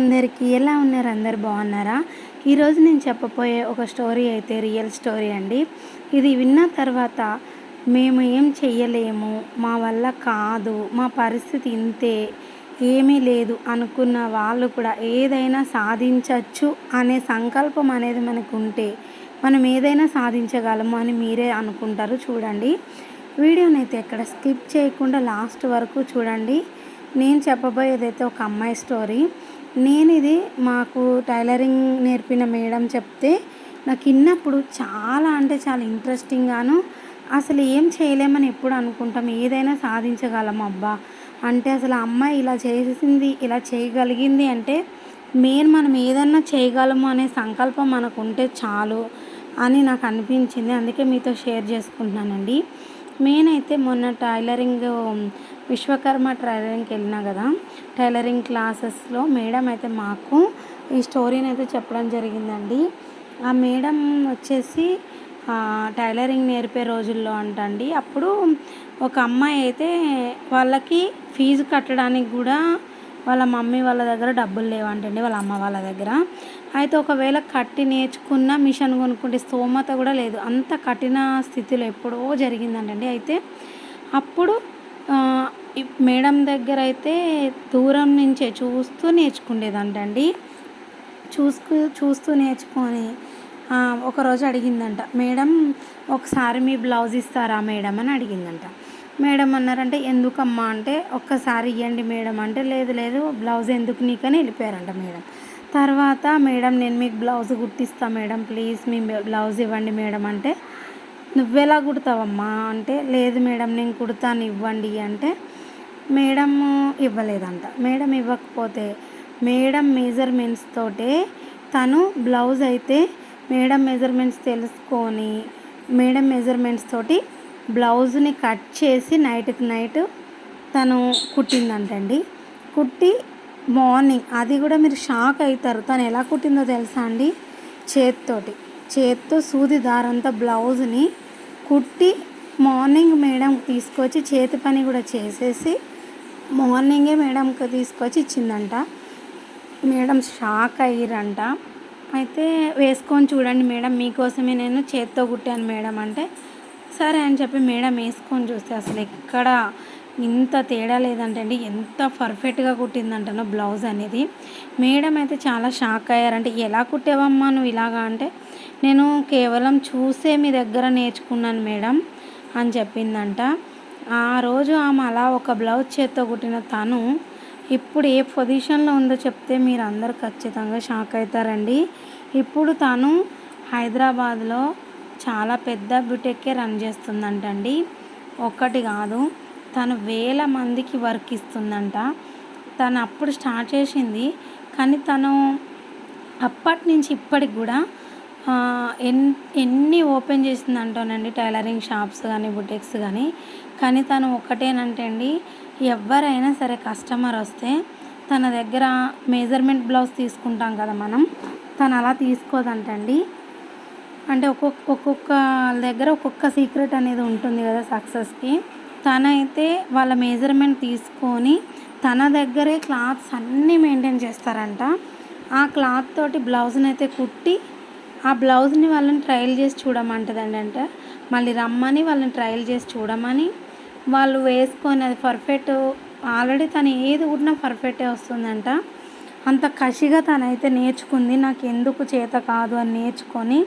అందరికీ ఎలా ఉన్నారు? అందరు బాగున్నారా? ఈరోజు నేను చెప్పబోయే ఒక స్టోరీ అయితే రియల్ స్టోరీ అండి. ఇది విన్న తర్వాత మేము ఏం చెయ్యలేము మా వల్ల కాదు మా పరిస్థితి ఇంతే ఏమీ లేదు అనుకున్న వాళ్ళు కూడా ఏదైనా సాధించవచ్చు అనే సంకల్పం అనేది మనకు ఉంటే మనం ఏదైనా సాధించగలము అని మీరే అనుకుంటారు చూడండి. వీడియోని అయితే ఎక్కడ స్కిప్ చేయకుండా లాస్ట్ వరకు చూడండి. నేను చెప్పబోయేదైతే ఒక అమ్మాయి స్టోరీ. నేను ఇది మాకు టైలరింగ్ నేర్పిన మేడం చెప్తే నాకు విన్నప్పుడు చాలా అంటే చాలా ఇంట్రెస్టింగ్గాను అసలు ఏం చేయలేమని ఎప్పుడు అనుకుంటాం ఏదైనా సాధించగలం అబ్బా అంటే అసలు ఆ అమ్మాయి ఇలా చేసింది ఇలా చేయగలిగింది అంటే మెయిన్ మనం ఏదన్నా చేయగలము అనే సంకల్పం మనకు ఉంటే చాలు అని నాకు అనిపించింది అందుకే మీతో షేర్ చేసుకుంటున్నానండి. మెయిన్ అయితే మొన్న టైలరింగ్ విశ్వకర్మ టైలరింగ్కి వెళ్ళినా కదా టైలరింగ్ క్లాసెస్లో మేడం అయితే మాకు ఈ స్టోరీని అయితే చెప్పడం జరిగిందండి. ఆ మేడం వచ్చేసి టైలరింగ్ నేర్పే రోజుల్లో అంటండి. అప్పుడు ఒక అమ్మాయి అయితే వాళ్ళకి ఫీజు కట్టడానికి కూడా వాళ్ళ మమ్మీ వాళ్ళ దగ్గర డబ్బులు లేవంటండి వాళ్ళ అమ్మ వాళ్ళ దగ్గర. అయితే ఒకవేళ కట్టి నేర్చుకున్న మిషన్ కొనుక్కుంటే స్తోమత కూడా లేదు. అంత కఠిన స్థితిలో ఎప్పుడో జరిగిందంటండి. అయితే అప్పుడు మేడం దగ్గర అయితే దూరం నుంచే చూస్తూ నేర్చుకునేదంటండి చూసుకు చూస్తూ నేర్చుకొని ఒకరోజు అడిగిందంట మేడం ఒకసారి మీ బ్లౌజ్ ఇస్తారా మేడం? అని అడిగిందంట. మేడం అన్నారంటే ఎందుకమ్మా? అంటే ఒక్కసారి ఇవ్వండి మేడం. అంటే లేదు లేదు బ్లౌజ్ ఎందుకు నీకని? వెళ్ళిపోయారంట మేడం. తర్వాత మేడం నేను మీకు బ్లౌజ్ కుట్టిస్తా మేడం ప్లీజ్ మీ బ్లౌజ్ ఇవ్వండి మేడం. అంటే నువ్వెలా కుడతావమ్మా? అంటే లేదు మేడం నేను కుడతాను ఇవ్వండి. అంటే మేడం ఇవ్వలేదంట. మేడం ఇవ్వకపోతే మేడం మెజర్మెంట్స్ తోటే తను బ్లౌజ్ అయితే మేడం మెజర్మెంట్స్ తెలుసుకొని మేడం మెజర్మెంట్స్ తోటి బ్లౌజ్ని కట్ చేసి నైట్కి నైట్ తను కుట్టిందంటండి. కుట్టి మార్నింగ్ అది కూడా మీరు షాక్ అవుతారు తను ఎలా కుట్టిందో తెలుసా అండి? చేత్తోటి చేత్తో సూది దారంతా బ్లౌజ్ని కుట్టి మార్నింగ్ మేడం తీసుకొచ్చి చేతి పని కూడా చేసేసి మార్నింగే మేడంకి తీసుకొచ్చి ఇచ్చిందంట. మేడం షాక్ అయ్యిరంట. అయితే వేసుకొని చూడండి మేడం మీకోసమే నేను చేత్తో కుట్టాను మేడం అంటే సరే అని చెప్పి మేడం వేసుకొని చూస్తే అసలు ఎక్కడ ఇంత తేడా లేదంటండి. ఎంత పర్ఫెక్ట్గా కుట్టిందంటనో బ్లౌజ్ అనేది. మేడం అయితే చాలా షాక్ అయ్యారంటే ఎలా కుట్టావమ్మా నువ్వు ఇలాగా? అంటే నేను కేవలం చూసే మీ దగ్గర నేర్చుకున్నాను మేడం అని చెప్పిందంట. ఆ రోజు ఆమె అలా ఒక బ్లౌజ్ చేత్తో కుట్టిన తను ఇప్పుడు ఏ పొజిషన్లో ఉందో చెప్తే మీరు అందరు ఖచ్చితంగా షాక్ అవుతారండి. ఇప్పుడు తను హైదరాబాద్లో చాలా పెద్ద బ్యూటెక్కే రన్ చేస్తుందంటండి. ఒక్కటి కాదు తను వేల మందికి వర్క్ ఇస్తుందంట. తను అప్పుడు స్టార్ట్ చేసింది కానీ తను అప్పటి నుంచి ఇప్పటికి కూడా ఎన్ ఎన్ని ఓపెన్ చేసిందంటోనండి టైలరింగ్ షాప్స్ కానీ బుటెక్స్ కానీ కానీ తను ఒక్కటేనంటే అండి ఎవరైనా సరే కస్టమర్ వస్తే తన దగ్గర మెజర్మెంట్ బ్లౌజ్ తీసుకుంటాం కదా మనం తను అలా తీసుకోదంటండి అంటే ఒక్కొక్క ఒక్కొక్క దగ్గర ఒక్కొక్క సీక్రెట్ అనేది ఉంటుంది కదా సక్సెస్కి. తనైతే వాళ్ళ మెజర్మెంట్ తీసుకొని తన దగ్గరే క్లాత్స్ అన్నీ మెయింటైన్ చేస్తారంట. ఆ క్లాత్ తోటి బ్లౌజ్ని అయితే కుట్టి ఆ బ్లౌజ్ని వాళ్ళని ట్రయల్ చేసి చూడమంటదండి అంటే. మళ్ళీ రమ్మని వాళ్ళని ట్రయల్ చేసి చూడమని వాళ్ళు వేసుకొని అది పర్ఫెక్ట్ ఆల్రెడీ తను ఏది కుట్టినా పర్ఫెక్టే వస్తుందంట. అంత కసిగా తనైతే నేర్చుకుంది. నాకు ఎందుకు చేత కాదు అని నేర్చుకొని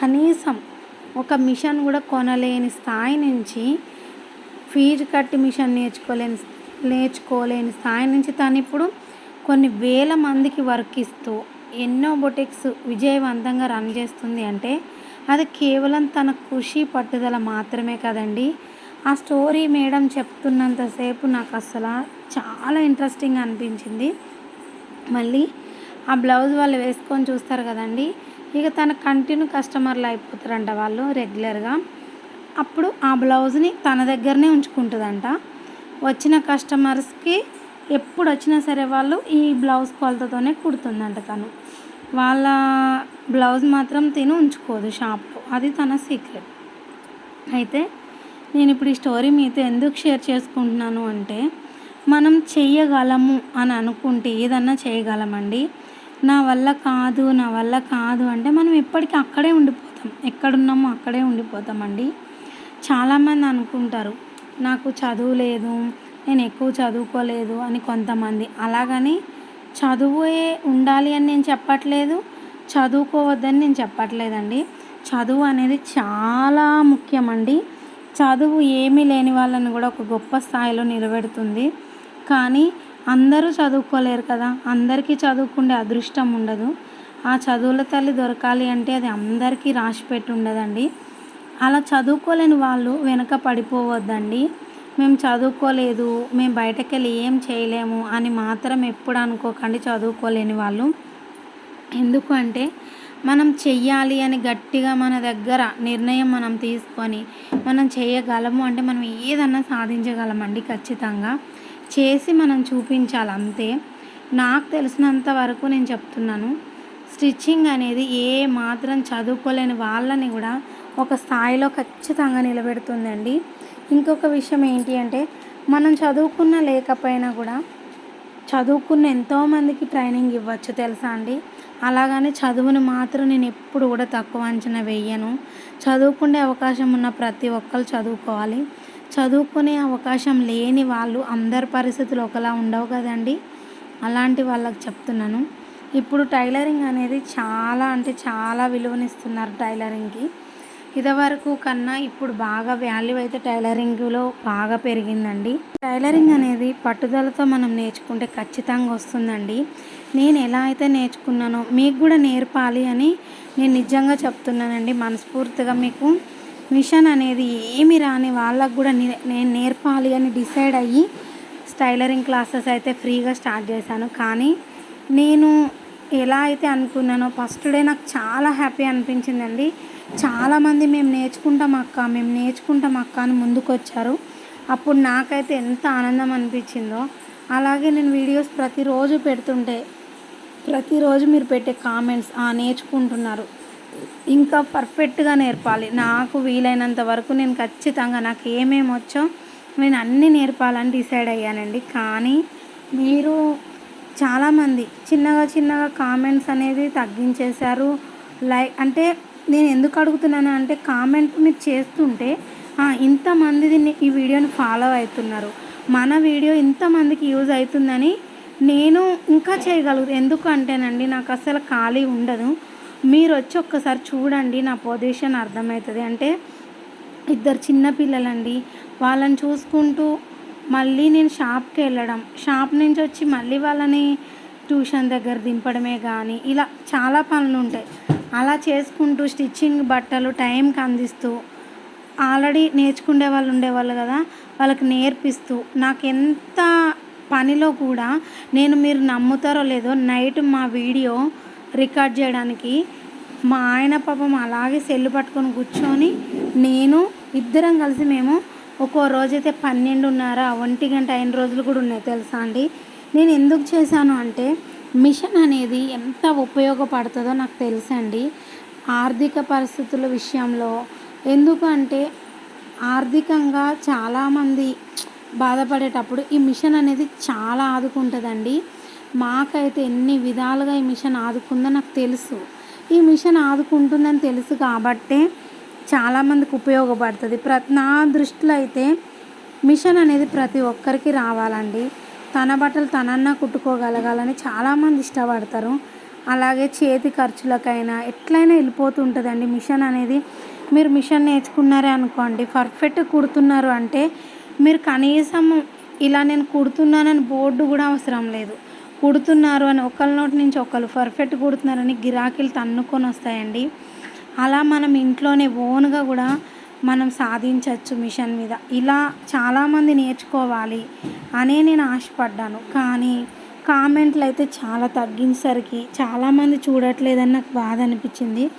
కనీసం ఒక మిషన్ కూడా కొనలేని స్థాయి నుంచి ఫీజు కట్టి మిషన్ నేర్చుకోలేని నేర్చుకోలేని స్థాయి నుంచి తను ఇప్పుడు కొన్ని వేల మందికి వర్క్ ఇస్తూ ఎన్నో బొటిక్స్ విజయవంతంగా రన్ చేస్తుంది అంటే అది కేవలం తన కృషి పట్టుదల మాత్రమే కదండి. ఆ స్టోరీ మేడం చెప్తున్నంతసేపు నాకు అసలు చాలా ఇంట్రెస్టింగ్ అనిపించింది. మళ్ళీ ఆ బ్లౌజ్ వాళ్ళు వేసుకొని చూస్తారు కదండి ఇక తన కంటిన్యూ కస్టమర్లు అయిపోతారంట వాళ్ళు రెగ్యులర్గా. అప్పుడు ఆ బ్లౌజ్ని తన దగ్గరనే ఉంచుకుంటుందంట. వచ్చిన కస్టమర్స్కి ఎప్పుడు వచ్చినా సరే వాళ్ళు ఈ బ్లౌజ్ కొలతతోనే కుడుతుందంట తను. వాళ్ళ బ్లౌజ్ మాత్రం తిని ఉంచుకోదు షాప్లో. అది తన సీక్రెట్. అయితే నేను ఇప్పుడు ఈ స్టోరీ మీతో ఎందుకు షేర్ చేసుకుంటున్నాను అంటే మనం చెయ్యగలము అని అనుకుంటే ఏదన్నా చేయగలమండి. నా వల్ల కాదు నా వల్ల కాదు అంటే మనం ఎప్పటికీ అక్కడే ఉండిపోతాం. ఎక్కడున్నామో అక్కడే ఉండిపోతామండి. చాలామంది అనుకుంటారు నాకు చదువు లేదు నేను ఎక్కువ చదువుకోలేదు అని కొంతమంది. అలాగని చదువే ఉండాలి అని నేను చెప్పట్లేదు చదువుకోవద్దని నేను చెప్పట్లేదండి. చదువు అనేది చాలా ముఖ్యమండి. చదువు ఏమీ లేని వాళ్ళని కూడా ఒక గొప్ప స్థాయిలో నిలబెడుతుంది. కానీ అందరూ చదువుకోలేరు కదా. అందరికీ చదువుకుండే అదృష్టం ఉండదు. ఆ చదువుల తల్లి దొరకాలి అంటే అది అందరికీ రాసి పెట్టి ఉండదండి. అలా చదువుకోలేని వాళ్ళు వెనక పడిపోవద్దండి. మేము చదువుకోలేదు మేము బయటకు వెళ్ళి ఏం చేయలేము అని మాత్రం ఎప్పుడు అనుకోకండి చదువుకోలేని వాళ్ళు. ఎందుకు అంటే మనం చెయ్యాలి అని గట్టిగా మన దగ్గర నిర్ణయం మనం తీసుకొని మనం చేయగలము అంటే మనం ఏదన్నా సాధించగలమండి ఖచ్చితంగా. చేసి మనం చూపించాలి అంతే. నాకు తెలిసినంత వరకు నేను చెప్తున్నాను. స్టిచ్చింగ్ అనేది ఏ మాత్రం చదువుకోలేని వాళ్ళని కూడా ఒక స్థాయిలో ఖచ్చితంగా నిలబెడుతుందండి. ఇంకొక విషయం ఏంటి అంటే మనం చదువుకున్న లేకపోయినా కూడా చదువుకున్న ఎంతోమందికి ట్రైనింగ్ ఇవ్వచ్చు తెలుసా అండి? అలాగని చదువుని మాత్రం నేను ఎప్పుడు కూడా తక్కువ అంచనా వేయను. చదువుకునే అవకాశం ఉన్న ప్రతి ఒక్కరు చదువుకోవాలి. చదువుకునే అవకాశం లేని వాళ్ళు అందరి పరిస్థితులు ఒకలా ఉండవు కదండి. అలాంటి వాళ్ళకి చెప్తున్నాను. ఇప్పుడు టైలరింగ్ అనేది చాలా అంటే చాలా విలువనిస్తున్నారు టైలరింగ్కి. ఇదివరకు కన్నా ఇప్పుడు బాగా వాల్యూ అయితే టైలరింగ్లో బాగా పెరిగిందండి. టైలరింగ్ అనేది పట్టుదలతో మనం నేర్చుకుంటే ఖచ్చితంగా వస్తుందండి. నేను ఎలా అయితే నేర్చుకున్నానో మీకు కూడా నేర్పాలి అని నేను నిజంగా చెప్తున్నానండి మనస్ఫూర్తిగా మీకు. మిషన్ అనేది ఏమి రాని వాళ్ళకు కూడా నేను నేర్పాలి అని డిసైడ్ అయ్యి టైలరింగ్ క్లాసెస్ అయితే ఫ్రీగా స్టార్ట్ చేశాను. కానీ నేను ఎలా అయితే అనుకున్నానో ఫస్ట్ డే నాకు చాలా హ్యాపీ అనిపించిందండి. చాలామంది మేము నేర్చుకుంటాం అక్క మేము నేర్చుకుంటాం అక్క అని ముందుకొచ్చారు. అప్పుడు నాకైతే ఎంత ఆనందం అనిపించిందో. అలాగే నేను వీడియోస్ ప్రతిరోజు పెడుతుంటే ప్రతిరోజు మీరు పెట్టే కామెంట్స్ నేర్చుకుంటున్నారు. ఇంకా పర్ఫెక్ట్గా నేర్పాలి. నాకు వీలైనంత వరకు నేను ఖచ్చితంగా నాకు ఏమేమి వచ్చో నేను అన్నీ నేర్పాలని డిసైడ్ అయ్యానండి. కానీ మీరు చాలామంది చిన్నగా చిన్నగా కామెంట్స్ అనేది తగ్గించేశారు. లైక్ అంటే నేను ఎందుకు అడుగుతున్నాను అంటే కామెంట్ మీరు చేస్తుంటే ఇంతమంది దీన్ని ఈ వీడియోని ఫాలో అవుతున్నారు. మన వీడియో ఇంతమందికి యూజ్ అవుతుందని నేను ఇంకా చేయగలుగుతా. ఎందుకు అంటేనండి నాకు అసలు ఖాళీ ఉండదు. మీరు వచ్చి ఒక్కసారి చూడండి నా పొజిషన్ అర్థమవుతుంది అంటే ఇద్దరు చిన్నపిల్లలండి వాళ్ళని చూసుకుంటూ మళ్ళీ నేను షాప్కి వెళ్ళడం. షాప్ నుంచి వచ్చి మళ్ళీ వాళ్ళని ట్యూషన్ దగ్గర దింపడమే కానీ ఇలా చాలా పనులు ఉంటాయి. అలా చేసుకుంటూ స్టిచ్చింగ్ బట్టలు టైంకి అందిస్తూ ఆల్రెడీ నేర్చుకునే వాళ్ళు ఉండేవాళ్ళు కదా వాళ్ళకి నేర్పిస్తూ నాకు ఎంత పనిలో కూడా నేను మీరు నమ్ముతారో లేదో నైట్ మా వీడియో రికార్డ్ చేయడానికి మా ఆయన పాపం అలాగే సెల్లు పట్టుకొని కూర్చొని నేను ఇద్దరం కలిసి మేము ఒక్కో రోజైతే పన్నెండున్నర ఒంటి గంట అయిన రోజులు కూడా ఉన్నాయి తెలుసా అండి? నేను ఎందుకు చేశాను అంటే మిషన్ అనేది ఎంత ఉపయోగపడుతుందో నాకు తెలుసండి ఆర్థిక పరిస్థితుల విషయంలో ఎందుకంటే ఆర్థికంగా చాలామంది బాధపడేటప్పుడు ఈ మిషన్ అనేది చాలా ఆదుకుంటుందండి. మాకైతే ఎన్ని విధాలుగా ఈ మిషన్ ఆదుకుందో నాకు తెలుసు. ఈ మిషన్ ఆదుకుంటుందని తెలుసు కాబట్టే చాలామందికి ఉపయోగపడుతుంది. ప్ర నా దృష్టిలో అయితే మిషన్ అనేది ప్రతి ఒక్కరికి రావాలండి. తన బట్టలు తనన్నా కుట్టుకోగలగాలని చాలామంది ఇష్టపడతారు. అలాగే చేతి ఖర్చులకైనా ఎట్లయినా వెళ్ళిపోతుంటుందండి మిషన్ అనేది. మీరు మిషన్ నేర్చుకున్నారే అనుకోండి పర్ఫెక్ట్ కుడుతున్నారు అంటే మీరు కనీసం ఇలా నేను కుడుతున్నానని బోర్డు కూడా అవసరం లేదు. కుడుతున్నారు అని ఒకళ్ళ నోటి నుంచి ఒకళ్ళు పర్ఫెక్ట్ కుడుతున్నారని గిరాకీలు తన్నుకొని వస్తాయండి. అలా మనం ఇంట్లోనే ఓన్గా కూడా మనం సాధించవచ్చు మిషన్ మీద. ఇలా చాలామంది నేర్చుకోవాలి అనే నేను ఆశపడ్డాను. కానీ కామెంట్లు అయితే చాలా తగ్గించేసరికి చాలామంది చూడట్లేదని నాకు బాధ అనిపించింది.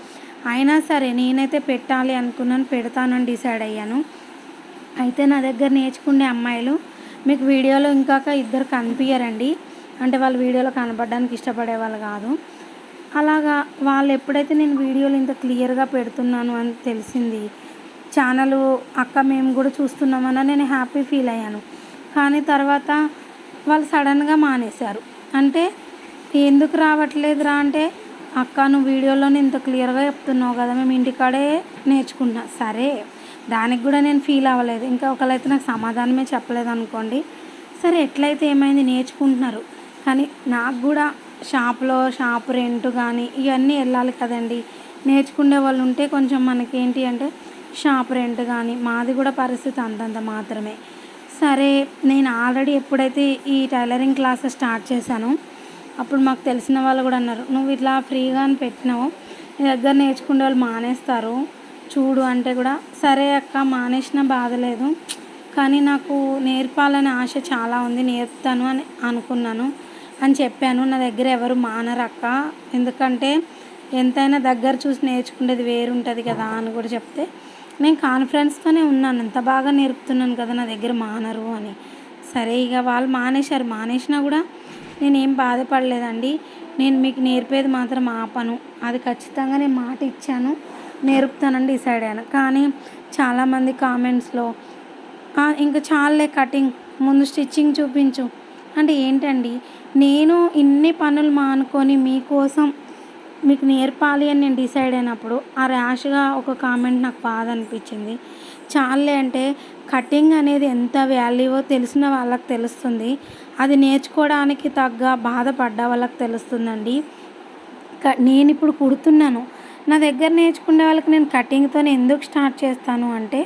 అయినా సరే నేనైతే పెట్టాలి అనుకున్నాను పెడతానని డిసైడ్ అయ్యాను. అయితే నా దగ్గర నేర్చుకునే అమ్మాయిలు మీకు వీడియోలో ఇంకాక ఇద్దరు కనిపించారండి అంటే వాళ్ళు వీడియోలో కనపడడానికి ఇష్టపడే వాళ్ళు కాదు. అలాగా వాళ్ళు ఎప్పుడైతే నేను వీడియోలు ఇంత క్లియర్గా పెడుతున్నాను అని తెలిసింది ఛానల్ అక్క మేము కూడా చూస్తున్నామని నేను హ్యాపీ ఫీల్ అయ్యాను. కానీ తర్వాత వాళ్ళు సడన్గా మానేశారు. అంటే ఎందుకు రావట్లేదురా అంటే అక్క నువ్వు వీడియోలోనే ఇంత క్లియర్గా చెప్తున్నావు కదా మేము ఇంటికాడే నేర్చుకున్నా. సరే. దానికి కూడా నేను ఫీల్ అవ్వలేదు. ఇంకా ఒకళ్ళైతే నాకు సమాధానమే చెప్పలేదు అనుకోండి. సరే ఎట్లయితే ఏమైంది నేర్చుకుంటున్నారు. కానీ నాకు కూడా షాప్లో షాప్ రెంట్ కానీ ఇవన్నీ వెళ్ళాలి కదండి. నేర్చుకునే వాళ్ళు ఉంటే కొంచెం మనకి ఏంటి అంటే షాప్ రెంట్ కానీ మాది కూడా పరిస్థితి అంతంత మాత్రమే. సరే నేను ఆల్రెడీ ఎప్పుడైతే ఈ టైలరింగ్ క్లాసెస్ స్టార్ట్ చేశానో అప్పుడు మాకు తెలిసిన వాళ్ళు కూడా అన్నారు నువ్వు ఇట్లా ఫ్రీగా అని పెట్టినావు. నీ దగ్గర నేర్చుకునే వాళ్ళు మానేస్తారు. చూడు అంటే కూడా సరే అక్క మానేసిన బాధ లేదు. కానీ నాకు నేర్పాలనే ఆశ చాలా ఉంది నేర్పుతాను అని అనుకున్నాను. అని చెప్పాను నా దగ్గర ఎవరు మానరు అక్క. ఎందుకంటే ఎంతైనా దగ్గర చూసి నేర్చుకునేది వేరు ఉంటుంది కదా అని కూడా చెప్తే నేను కాన్ఫిడెన్స్తోనే ఉన్నాను. ఎంత బాగా నేర్పుతున్నాను కదా నా దగ్గర మానరు అని. సరే ఇక వాళ్ళు మానేశారు. మానేసినా కూడా నేనేం బాధపడలేదండి. నేను మీకు నేర్పేది మాత్రం ఆపను. అది ఖచ్చితంగా నేను మాట ఇచ్చాను. నేర్పుతానని డిసైడ్ అయ్యాను కానీ చాలామంది కామెంట్స్లో ఇంకా చాలే కటింగ్ ముందు స్టిచ్చింగ్ చూపించు. అంటే ఏంటండి నేను ఇన్ని పనులు మానుకొని మీకోసం మీకు నేర్పాలి అని నేను డిసైడ్ అయినప్పుడు ఆ ర్యాష్గా ఒక కామెంట్ నాకు బాధ అనిపించింది. చాలే అంటే కటింగ్ అనేది ఎంత వాల్యూవో తెలిసిన వాళ్ళకి తెలుస్తుంది. అది నేర్చుకోవడానికి తగ్గ బాధపడ్డ వాళ్ళకి తెలుస్తుందండి. క నేను ఇప్పుడు కుడుతున్నాను. నా దగ్గర నేర్చుకునే వాళ్ళకి నేను కటింగ్తో ఎందుకు స్టార్ట్ చేస్తాను అంటే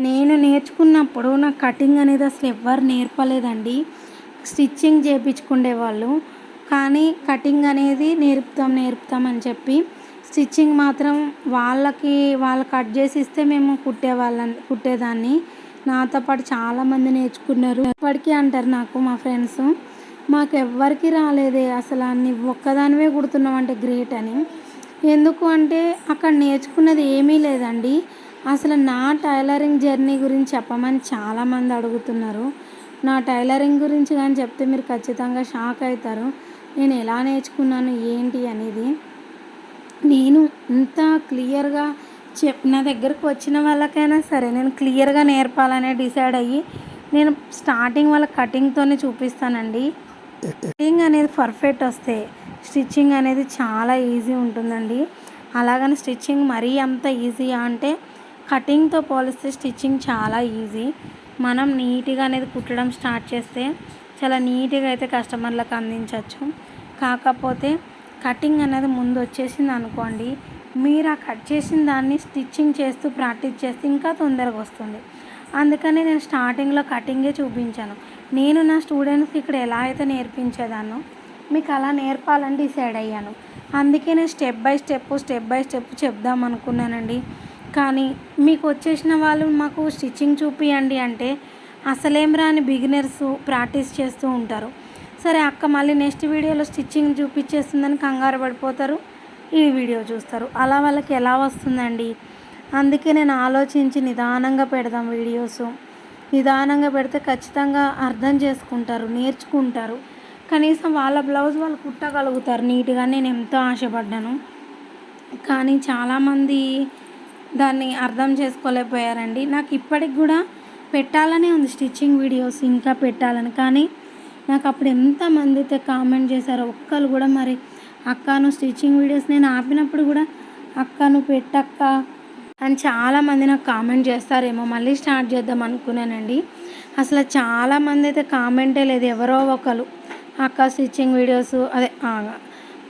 నేను నేర్చుకున్నప్పుడు నాకు కటింగ్ అనేది అసలు ఎవ్వరు నేర్పలేదండి. స్టిచ్చింగ్ చేయించుకునే వాళ్ళు. కానీ కటింగ్ అనేది నేర్పుతాం నేర్పుతాం అని చెప్పి స్టిచ్చింగ్ మాత్రం వాళ్ళకి వాళ్ళు కట్ చేసి ఇస్తే మేము కుట్టేవాళ్ళం కుట్టేదాన్ని. నాతో పాటు చాలామంది నేర్చుకున్నారు. ఇప్పటికీ అంటారు నాకు మా ఫ్రెండ్స్ మాకు ఎవ్వరికి రాలేదే అసలు అన్ని ఒక్కదానివే కుడుతున్నావు అంటే గ్రేట్ అని. ఎందుకు అంటే అక్కడ నేర్చుకున్నది ఏమీ లేదండి. అసలు నా టైలరింగ్ జర్నీ గురించి చెప్పమని చాలామంది అడుగుతున్నారు. నా టైలరింగ్ గురించి కానీ చెప్తే మీరు ఖచ్చితంగా షాక్ అవుతారు. నేను ఎలా నేర్చుకున్నాను ఏంటి అనేది. నేను ఇంత క్లియర్గా చెప్ నా దగ్గరకు వచ్చిన వాళ్ళకైనా సరే నేను క్లియర్గా నేర్పాలనే డిసైడ్ అయ్యి నేను స్టార్టింగ్ వాళ్ళ కటింగ్తోనే చూపిస్తానండి. కటింగ్ అనేది పర్ఫెక్ట్ వస్తే స్టిచ్చింగ్ అనేది చాలా ఈజీ ఉంటుందండి. అలాగని స్టిచ్చింగ్ మరీ అంత ఈజీయా అంటే కటింగ్తో పోలిస్తే స్టిచ్చింగ్ చాలా ఈజీ. మనం నీట్గా అనేది కుట్టడం స్టార్ట్ చేస్తే చాలా నీట్గా అయితే కస్టమర్లకు అందించవచ్చు కాకపోతే కటింగ్ అనేది ముందు వచ్చేసింది అనుకోండి మీరు ఆ కట్ చేసిన దాన్ని స్టిచ్చింగ్ చేస్తూ ప్రాక్టీస్ చేస్తే ఇంకా తొందరగా వస్తుంది. అందుకని నేను స్టార్టింగ్లో కటింగే చూపించాను. నేను నా స్టూడెంట్స్కి ఇక్కడ ఎలా అయితే నేర్పించేదాన్నో మీకు అలా నేర్పాలని డిసైడ్ అయ్యాను. అందుకే నేను step by step step by step చెప్దాం అనుకున్నానండి. కానీ మీకు వచ్చేసిన వాళ్ళు మాకు స్టిచ్చింగ్ చూపియండి అంటే అసలేం రాని బిగినర్స్ ప్రాక్టీస్ చేస్తూ ఉంటారు. సరే అక్క మళ్ళీ నెక్స్ట్ వీడియోలో స్టిచ్చింగ్ చూపించేస్తుందని కంగారు పడిపోతారు. ఈ వీడియో చూస్తారు. అలా వాళ్ళకి ఎలా వస్తుందండి? అందుకే నేను ఆలోచించి నిదానంగా పెడదాం వీడియోస్. నిదానంగా పెడితే ఖచ్చితంగా అర్థం చేసుకుంటారు నేర్చుకుంటారు. కనీసం వాళ్ళ బ్లౌజ్ వాళ్ళు కుట్టగలుగుతారు. నీట్గా నేను ఎంతో ఆశపడ్డాను. కానీ చాలామంది దాన్ని అర్థం చేసుకోలేకపోయారండి. నాకు ఇప్పటికి కూడా పెట్టాలనే ఉంది స్టిచ్చింగ్ వీడియోస్ ఇంకా పెట్టాలని. కానీ నాకు అప్పుడు ఎంతమంది అయితే కామెంట్ చేశారో ఒక్కరు కూడా మరి అక్క నువ్వు స్టిచ్చింగ్ వీడియోస్ నేను ఆపినప్పుడు కూడా అక్క నువ్వు పెట్టక్క అని చాలామంది నాకు కామెంట్ చేస్తారేమో. మళ్ళీ స్టార్ట్ చేద్దాం అనుకున్నానండి. అసలు చాలామంది అయితే కామెంటే లేదు. ఎవరో ఒకరు అక్క స్టిచ్చింగ్ వీడియోస్ అదే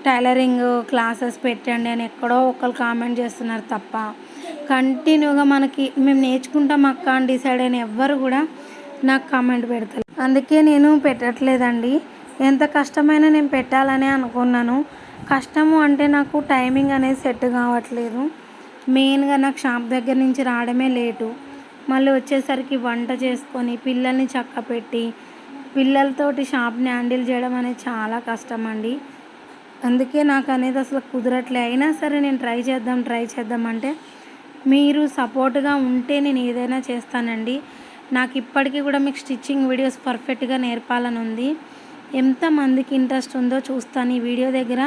టైలరింగ్ క్లాసెస్ పెట్టండి అని ఎక్కడో ఒకరు కామెంట్ చేస్తున్నారు తప్ప. కంటిన్యూగా మనకి మేము నేర్చుకుంటాం అక్క అని డిసైడ్ అయిన ఎవ్వరు కూడా నాకు కామెంట్ పెడతారు అందుకే నేను పెట్టట్లేదండి. ఎంత కష్టమైనా నేను పెట్టాలనే అనుకున్నాను. కష్టము అంటే నాకు టైమింగ్ అనేది సెట్ కావట్లేదు. మెయిన్గా నాకు షాప్ దగ్గర నుంచి రావడమే లేటు. మళ్ళీ వచ్చేసరికి వంట చేసుకొని పిల్లల్ని చక్క పెట్టి పిల్లలతోటి షాప్ని హ్యాండిల్ చేయడం అనేది చాలా కష్టం అండి అందుకే నాకు అనేది అసలు కుదరట్లే. అయినా సరే నేను ట్రై చేద్దాం ట్రై చేద్దాం అంటే మీరు సపోర్ట్గా ఉంటే నేను ఏదైనా చేస్తానండి. నాకు ఇప్పటికీ కూడా మీకు స్టిచ్చింగ్ వీడియోస్ పర్ఫెక్ట్గా నేర్పాలని ఉంది ఎంతమందికి ఇంట్రెస్ట్ ఉందో చూస్తాను ఈ వీడియో దగ్గర.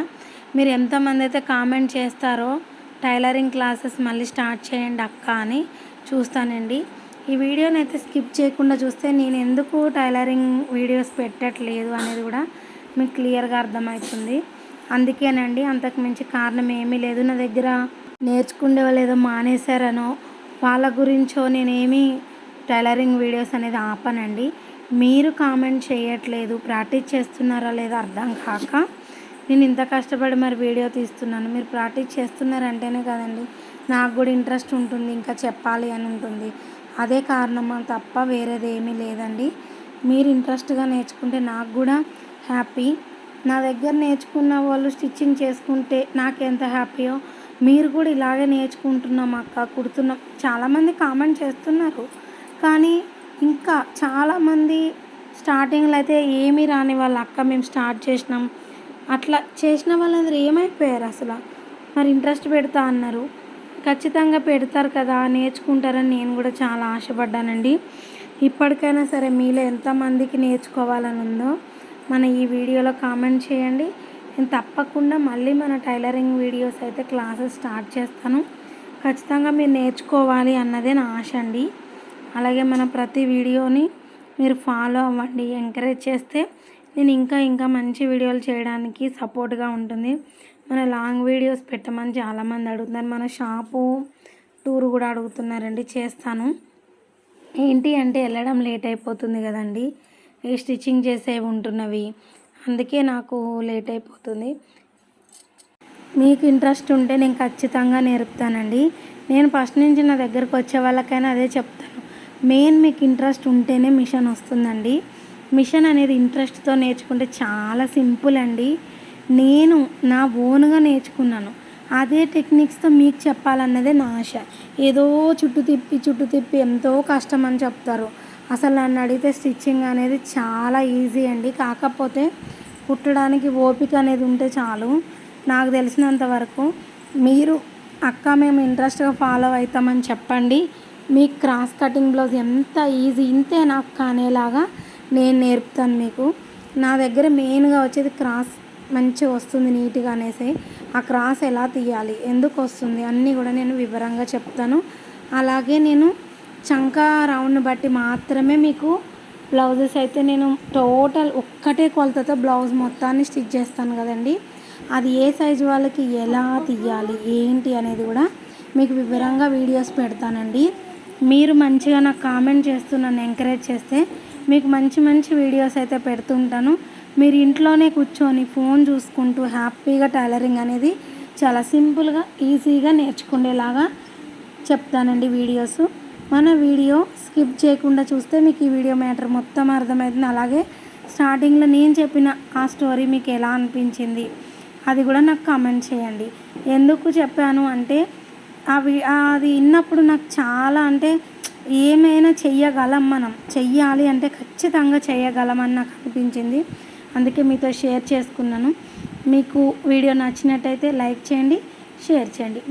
మీరు ఎంతమంది అయితే కామెంట్ చేస్తారో టైలరింగ్ క్లాసెస్ మళ్ళీ స్టార్ట్ చేయండి అక్క అని చూస్తానండి. ఈ వీడియోని అయితే స్కిప్ చేయకుండా చూస్తే నేను ఎందుకు టైలరింగ్ వీడియోస్ పెట్టట్లేదు అనేది కూడా మీకు క్లియర్గా అర్థమవుతుంది. అందుకేనండి అంతకు మించి కారణం ఏమీ లేదు. నా దగ్గర నేర్చుకునే వాళ్ళు ఏదో మానేశారనో వాళ్ళ గురించో నేనేమి టైలరింగ్ వీడియోస్ అనేది ఆపనండి. మీరు కామెంట్ చేయట్లేదు ప్రాక్టీస్ చేస్తున్నారా లేదా అర్థం కాక నేను ఇంత కష్టపడి మరి వీడియో తీస్తున్నాను. మీరు ప్రాక్టీస్ చేస్తున్నారంటేనే కదండి నాకు కూడా ఇంట్రెస్ట్ ఉంటుంది ఇంకా చెప్పాలి అని ఉంటుంది. అదే కారణం తప్ప వేరేదేమీ లేదండి. మీరు ఇంట్రెస్ట్గా నేర్చుకుంటే నాకు కూడా హ్యాపీ. నా దగ్గర నేర్చుకున్న వాళ్ళు స్టిచ్చింగ్ చేసుకుంటే నాకు ఎంత హ్యాపీయో మీరు కూడా ఇలాగే నేర్చుకుంటున్నాం అక్క కుడుతున్నాం. చాలామంది కామెంట్ చేస్తున్నారు. కానీ ఇంకా చాలామంది స్టార్టింగ్లో అయితే ఏమీ రాని వాళ్ళ అక్క మేము స్టార్ట్ చేసినాం. అట్లా చేసిన వాళ్ళందరూ ఏమైపోయారు అసలు? మరి ఇంట్రెస్ట్ పెడతా అన్నారు. ఖచ్చితంగా పెడతారు కదా నేర్చుకుంటారని నేను కూడా చాలా ఆశపడ్డానండి. ఇప్పటికైనా సరే మీలో ఎంతమందికి నేర్చుకోవాలని ఉందో మన ఈ వీడియోలో కామెంట్ చేయండి. నేను తప్పకుండా మళ్ళీ మన టైలరింగ్ వీడియోస్ అయితే క్లాసెస్ స్టార్ట్ చేస్తాను. ఖచ్చితంగా మీరు నేర్చుకోవాలి అన్నదే నా ఆశ అండి. అలాగే మన ప్రతి వీడియోని మీరు ఫాలో అవ్వండి ఎంకరేజ్ చేస్తే నేను ఇంకా ఇంకా మంచి వీడియోలు చేయడానికి సపోర్ట్గా ఉంటుంది. మన లాంగ్ వీడియోస్ పెట్టమని చాలామంది అడుగుతున్నారు. మన షాపు టూర్ కూడా అడుగుతున్నారండి. చేస్తాను. ఏంటి అంటే వెళ్ళడం లేట్ అయిపోతుంది కదండి. ఈ స్టిచ్చింగ్ చేసేవి ఉంటున్నవి. అందుకే నాకు లేట్ అయిపోతుంది. మీకు ఇంట్రెస్ట్ ఉంటే నేను ఖచ్చితంగా నేర్పుతానండి. నేను ఫస్ట్ నుంచి నా దగ్గరకు వచ్చే వాళ్ళకైనా అదే చెప్తాను. మెయిన్ మీకు ఇంట్రెస్ట్ ఉంటేనే మిషన్ వస్తుందండి. మిషన్ అనేది ఇంట్రెస్ట్తో నేర్చుకుంటే చాలా సింపుల్ అండి. నేను నా ఓన్గా నేర్చుకున్నాను. అదే టెక్నిక్స్తో మీకు చెప్పాలన్నదే నా ఆశ. ఏదో చుట్టు తిప్పి చుట్టు తిప్పి ఎంతో కష్టం అని చెప్తారు. అసలు నన్ను అడిగితే స్టిచ్చింగ్ అనేది చాలా ఈజీ అండి. కాకపోతే కుట్టడానికి ఓపిక అనేది ఉంటే చాలు. నాకు తెలిసినంత వరకు మీరు అక్క మేము ఇంట్రెస్ట్గా ఫాలో అవుతామని చెప్పండి. మీ క్రాస్ కటింగ్ బ్లౌజ్ ఎంత ఈజీ ఇంతే నాకు కానేలాగా నేను నేర్పుతాను మీకు. నా దగ్గర మెయిన్గా వచ్చేది క్రాస్ మంచిగా వస్తుంది నీట్గా అనేసి ఆ క్రాస్ ఎలా తీయాలి ఎందుకు వస్తుంది అన్నీ కూడా నేను వివరంగా చెప్తాను. అలాగే నేను చంక రౌండ్ని బట్టి మాత్రమే మీకు బ్లౌజెస్ అయితే నేను టోటల్ ఒక్కటే కొలతతో బ్లౌజ్ మొత్తాన్ని స్టిచ్ చేస్తాను కదండి. అది ఏ సైజు వాళ్ళకి ఎలా తీయాలి ఏంటి అనేది కూడా మీకు వివరంగా వీడియోస్ పెడతానండి. మీరు మంచిగా నాకు కామెంట్ చేస్తూ నన్ను ఎంకరేజ్ చేస్తే మీకు మంచి మంచి వీడియోస్ అయితే పెడుతుంటాను. మీరు ఇంట్లోనే కూర్చొని ఫోన్ చూసుకుంటూ హ్యాపీగా టైలరింగ్ అనేది చాలా సింపుల్గా ఈజీగా నేర్చుకునేలాగా చెప్తానండి వీడియోస్. మన వీడియో స్కిప్ చేయకుండా చూస్తే మీకు ఈ వీడియో మ్యాటర్ మొత్తం అర్థమవుతుంది అలాగే స్టార్టింగ్లో నేను చెప్పిన ఆ స్టోరీ మీకు ఎలా అనిపించింది అది కూడా నాకు కామెంట్ చేయండి. ఎందుకు చెప్పాను అంటే అవి అది విన్నప్పుడు నాకు చాలా అంటే ఏమైనా చెయ్యగలం మనం. చెయ్యాలి అంటే ఖచ్చితంగా చేయగలమని నాకు అనిపించింది. అందుకే మీతో షేర్ చేసుకున్నాను. మీకు వీడియో నచ్చినట్టయితే లైక్ చేయండి షేర్ చేయండి.